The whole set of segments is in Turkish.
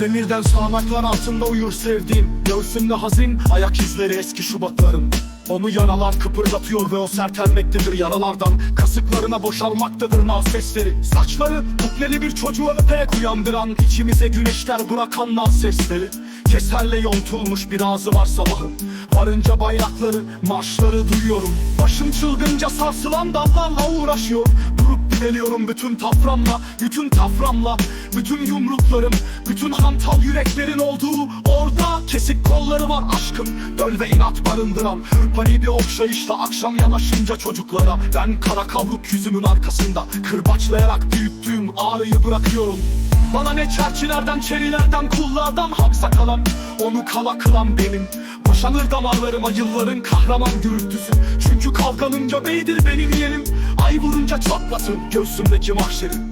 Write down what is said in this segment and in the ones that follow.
Demirden sağanaklar altında uyur sevdiğim. Göğsümde hazin ayak izleri eski şubatlarım. Onu yaralar kıpırdatıyor ve o sertelmektedir yaralardan. Kasıklarına boşalmaktadır naz sesleri Saçları bukleli bir çocuğu öpek uyandıran içimize güneşler bırakan naz sesleri Keserle yontulmuş bir ağzı var sabahın. Varınca bayrakları, marşları duyuyorum. Başım çılgınca sarsılan dallarla uğraşıyor Durup Deliyorum bütün taframla, bütün taframla. Bütün yumruklarım, bütün hantal yüreklerin olduğu Orada. Kesik kolları var aşkın Döl ve inat barındıran. Hırpani bir okşayışla akşam yanaşınca çocuklara. Ben kara kavruk yüzümün arkasında Kırbaçlayarak büyüttüğüm ağrıyı bırakıyorum bana ne çerçilerden, çerilerden, kullardan haksa kalan Onu kala kılan benim. Boşanır damarlarıma yılların kahraman gürültüsü. Çünkü kavganın göbeğidir benim yerim Ay vurunca çatlasın göğsümdeki mahşerim.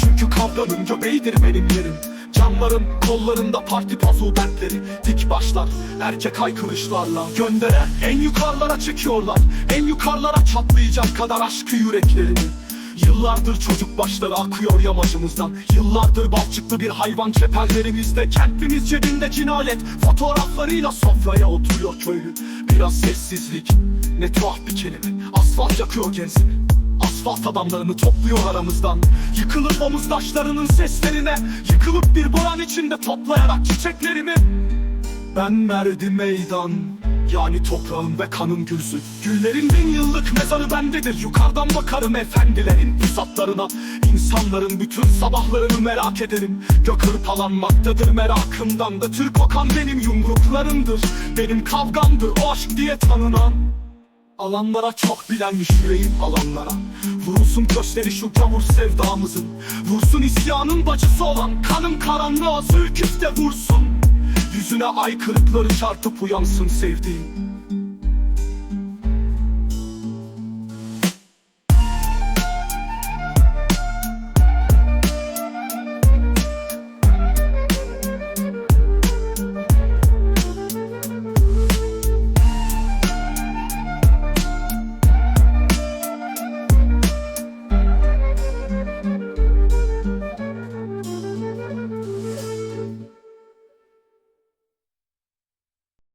Çünkü kavganın göbeğidir benim yerim. Camların kollarında parti pazu dertleri Dik başlar erkek haykırışlarla Göndere en yukarılara çekiyorlar En yukarılara çatlayacak kadar aşkı yüreklerini Yıllardır çocuk başları akıyor yamacımızdan. Yıllardır balçıklı bir hayvan çeperlerimizde Kentimiz cebinde cinalet. Fotoğraflarıyla sofraya oturuyor köylü. Biraz sessizlik Ne tuhaf bir kelime. Asfalt yakıyor genzimi Asfalt adamlarını topluyor aramızdan. Yıkılıp omuzdaşlarının seslerine. Yıkılıp bir boran içinde toplayarak çiçeklerimi. Ben merdi meydan Yani toprağın ve kanın gürzü Güllerin bin yıllık mezarı bendedir. Yukarıdan bakarım efendilerin pusatlarına İnsanların bütün sabahlarını merak ederim. Gök hırpalanmaktadır merakımdan da. Türk okan benim yumruklarımdır. Benim kavgamdır o aşk diye tanınan. Alanlara çok bilenmiş yüreğim alanlara. Vurulsun köşleri şu gavur sevdamızın. Vursun isyanın bacısı olan Kanım karanlığa. Zülküfte vursun Yüzüne ay kırıkları çarpıp uyansın sevdiğim